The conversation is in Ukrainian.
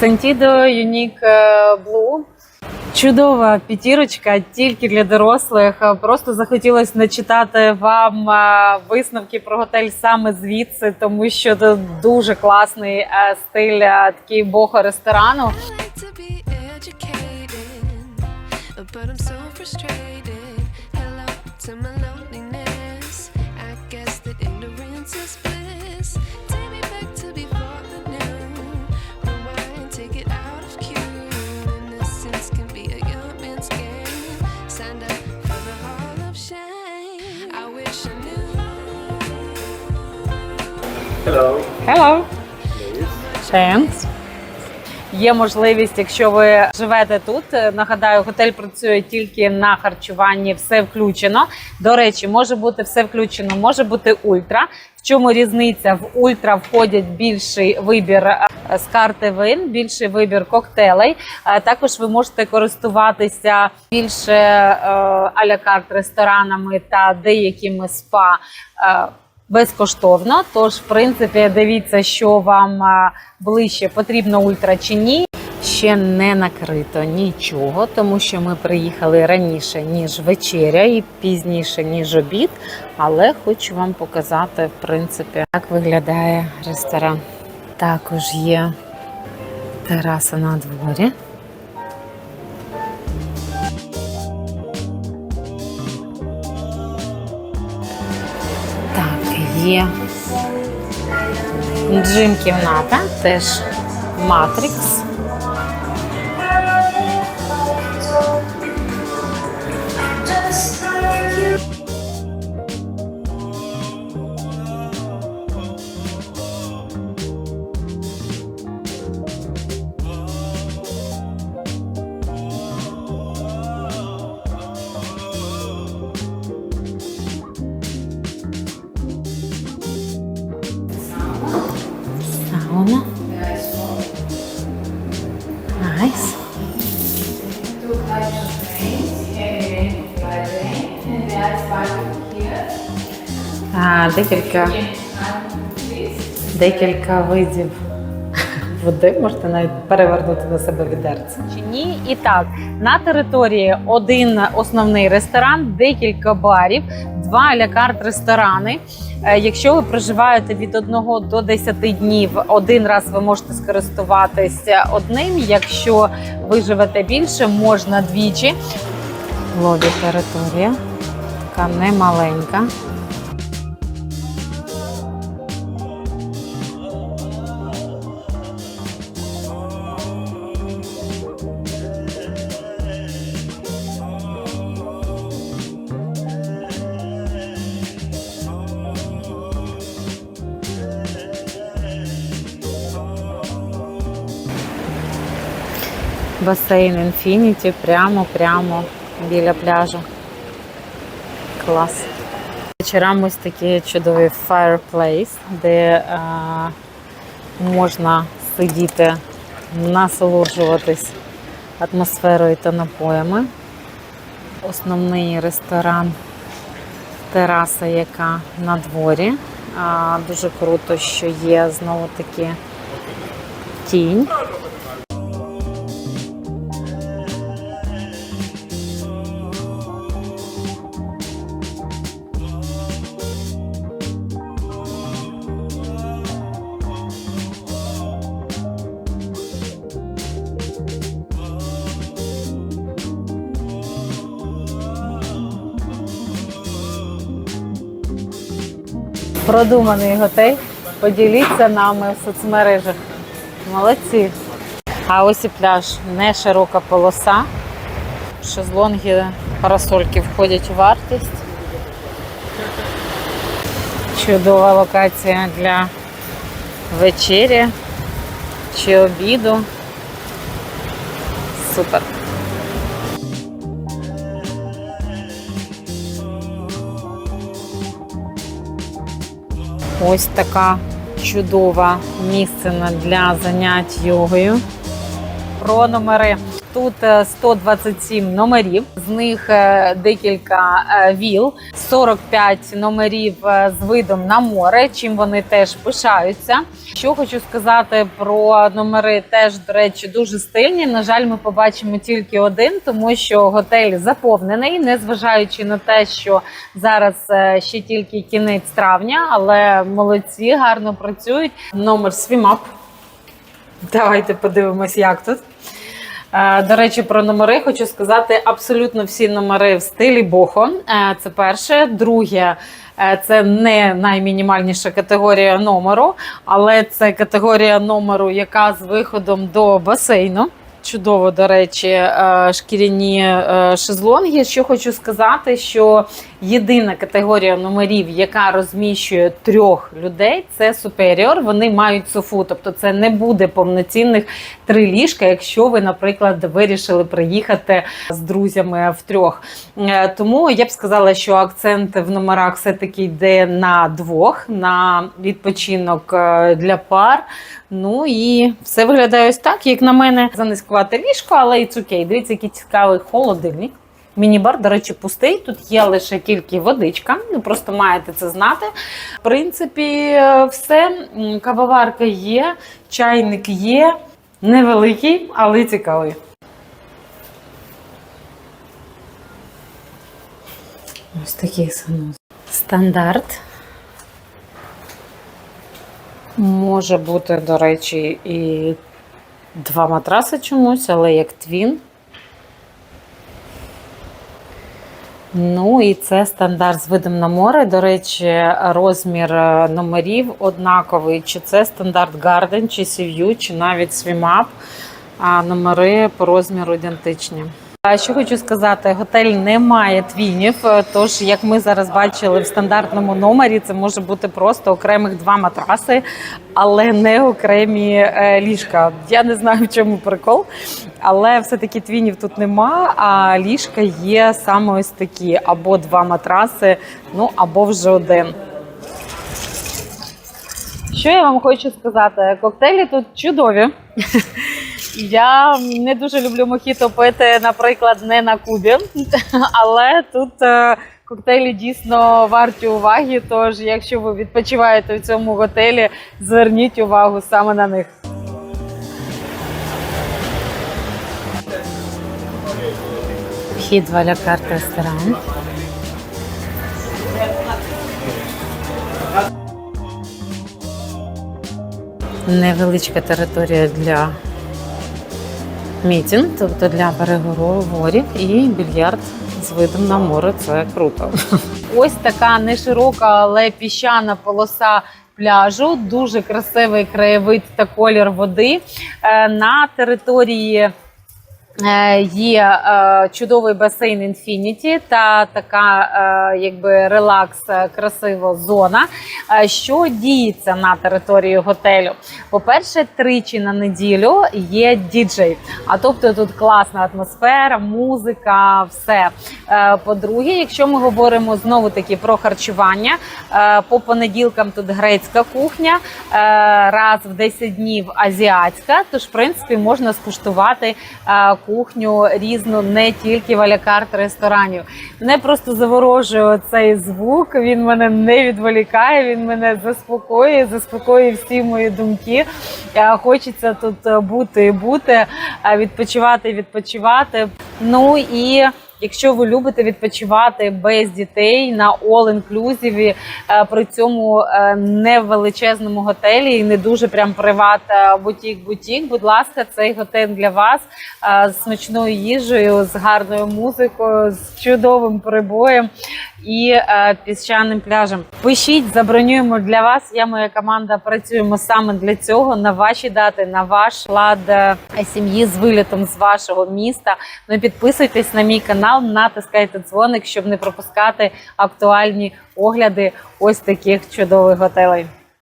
Sentido Unique е, Blue. Чудова п'ятірочка тільки для дорослих. Е, Просто захотілося начитати вам е, висновки про готель саме звідси, тому що це дуже класний е, стиль е, такий бохо ресторану. Hello Hello. Hello! Thanks. Є можливість, якщо ви живете тут. е, Нагадаю, готель працює тільки на харчуванні, все включено. До речі, може бути все включено, може бути ультра. В чому різниця? В ультра входять більший вибір е, з карти вин, більший вибір коктейлей. Е, Також ви можете користуватися більше а-ля карт ресторанами та деякими спа. Е, безкоштовно. Тож, в принципі, дивіться, що вам ближче потрібно ультра чи ні. Ще не накрито нічого, тому що ми приїхали раніше ніж вечеря і пізніше ніж обід. Але хочу вам показати, в принципі, як виглядає ресторан. Також є тераса на дворі. Є джим-кімната, теж Матрикс. А, декілька, декілька видів води можете навіть перевернути на себе відерце. Чи ні? І так, на території один основний ресторан, декілька барів, два а-ля ресторани. Е, Якщо ви проживаєте від 1 до 10 днів, один раз ви можете скористуватися одним. Якщо ви живете більше, можна двічі. Лобі територія, така немаленька. Басейн Infinity прямо-прямо біля пляжу. Клас. Вечорам ось такі чудові fireplace, де а, можна сидіти, насолоджуватись атмосферою та напоями. Основний ресторан, тераса, яка на дворі. А, дуже круто, що є знову таки тінь. Продуманий готель. Поділіться нами в соцмережах. Молодці. А ось і пляж не широка полоса. Шезлонги, парасольки входять у вартість. Чудова локація для вечері чи обіду. Супер. Ось така чудова місцина для занять йогою. Про номери. Тут е, 127 номерів, з них е, декілька е, віл, 45 номерів е, з видом на море, чим вони теж пишаються. Що хочу сказати про номери, теж до речі, дуже стильні. На жаль, ми побачимо тільки один, тому що готель заповнений, незважаючи на те, що зараз е, ще тільки кінець травня, але молодці, гарно працюють. Номер свімап. Давайте подивимось, як тут. Е, До речі, про номери хочу сказати: абсолютно всі номери в стилі бохо. Е, Це перше. Друге, е, це не наймінімальніша категорія номеру, але це категорія номеру, яка з виходом до басейну. Чудово, до речі, е, шкіряні е, шезлонги. Що хочу сказати, що єдина категорія номерів, яка розміщує трьох людей, це суперіор. Вони мають софу, тобто це не буде повноцінних три ліжка, якщо ви, наприклад, вирішили приїхати з друзями в трьох. Е, Тому я б сказала, що акцент в номерах все-таки йде на двох, на відпочинок для пар. Ну і все виглядає ось так, як на мене, занизькувате ліжко, але і окей. Дивіться, який цікавий холодильник. Міні-бар, до речі, пустий. Тут є лише тільки водичка. Ну просто маєте це знати. В принципі, е, все. Кавоварка є, чайник є. Невеликий, але цікавий. Ось такий санузел. Стандарт. Може бути, до речі, і два матраси чомусь, але як твін. Ну і це стандарт з видом на море. До речі, розмір е, номерів однаковий. Чи це стандарт Garden, чи Sea чи навіть Swim А номери по розміру ідентичні. Що хочу сказати, готель не має твінів. е, Тож, як ми зараз бачили в стандартному номері, це може бути просто окремих два матраси, але не окремі е, ліжка. Я не знаю, в чому прикол, але все-таки твінів тут нема. А ліжка є саме ось такі: або два матраси, ну або вже один. Що я вам хочу сказати? Коктейлі тут чудові. Я не дуже люблю мохіто пити, наприклад, не на Кубі, але тут е, коктейлі дійсно варті уваги. Тож, якщо ви відпочиваєте в цьому готелі, зверніть увагу саме на них. Вхід в карт ресторан. Невеличка територія для мітінг, тобто для переговорів і більярд з видом на море. Це круто. Ось така не широка, але піщана полоса. Пляжу дуже красивий краєвид та колір води. Е, На території є е, чудовий басейн Infinity та така, е, якби релакс, е, красива зона. Е, Що діється на території готелю? По-перше, тричі на неділю є діджей. А тобто тут класна атмосфера, музика, все. Е, По-друге, якщо ми говоримо знову таки про харчування, е, по понеділкам тут грецька кухня, е, раз в 10 днів азіатська. Тож, в принципі, можна скуштувати е, кухню різну не тільки в алякарт ресторанів. Мене просто заворожує цей звук. Він мене не відволікає, він мене заспокоює, заспокоює всі мої думки. Хочеться тут е, бути і бути, відпочивати і відпочивати. Ну і Якщо ви любите відпочивати без дітей на all-inclusive, е, при цьому е, не в величезному готелі і не дуже прям приват бутік-бутік, будь ласка, цей готель для вас е, з смачною їжею, з гарною музикою, з чудовим прибоєм і е, піщаним пляжем. Пишіть, забронюємо для вас. Я моя команда працюємо саме для цього на ваші дати, на ваш лад е, сім'ї з вилітом з вашого міста. Ну і підписуйтесь на мій канал, натискайте дзвоник, щоб не пропускати актуальні огляди ось таких чудових готелей.